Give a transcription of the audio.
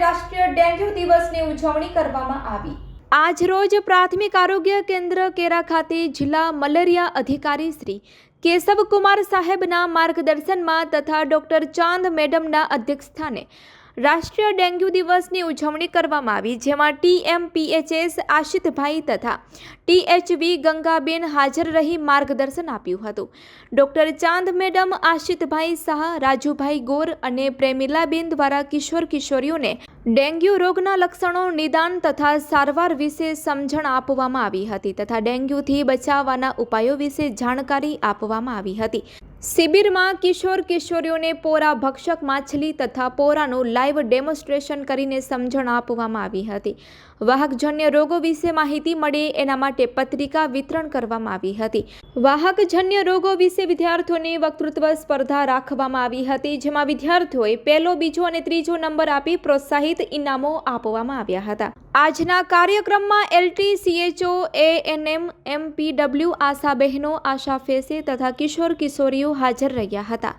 રાષ્ટ્રીય ડેન્ગ્યુ દિવસની ઉજવણી કરવામાં આવી. આજ રોજ પ્રાથમિક આરોગ્ય કેન્દ્ર કેરા ખાતે જિલ્લા મલેરિયા અધિકારી શ્રી કેશવકુમાર સાહેબના માર્ગદર્શનમાં તથા ડોક્ટર ચાંદ મેડમના અધ્યક્ષસ્થાને રાષ્ટ્રીય ડેન્ગ્યુ દિવસની ઉજવણી કરવામાં આવી, જેમાં ટીએમપીએચએસ આશિતભાઈ તથા ટીએચવી ગંગાબેન હાજર રહી માર્ગદર્શન આપ્યું હતું. ડોક્ટર ચાંદ મેડમ, આશિતભાઈ શાહ, રાજુભાઈ ગોર અને પ્રેમિલાબેન દ્વારા કિશોર કિશોરીઓને ડેન્ગ્યુ રોગના લક્ષણો નિદાન તથા સારવાર વિશે સમજણ આપવામાં આવી હતી તથા ડેન્ગ્યુથી બચાવવાના ઉપાયો વિશે જાણકારી આપવામાં આવી હતી. શિબિરમાં કિશોર કિશોરીઓને પોરા ભક્ષક માછલી તથા પોરાનું લાઈવ ડેમોન્સ્ટ્રેશન કરીને સમજણ આપવામાં આવી હતી. વાહકજન્ય રોગો વિશે માહિતી મળે એના માટે પત્રિકા વિતરણ કરવામાં આવી હતી. વાહકજન્ય રોગો વિશે વિદ્યાર્થીઓની વક્તૃત્વ સ્પર્ધા રાખવામાં આવી હતી, જેમાં વિદ્યાર્થીઓએ પહેલો, બીજો અને ત્રીજો નંબર આપી પ્રોત્સાહિત ઇનામો આપવામાં આવ્યા હતા. આજના કાર્યક્રમમાં LT CHO ANM, MPW Asha બહેનો આશા ફેસે તથા કિશોર કિશોરીઓ હાજર રહ્યા હતા.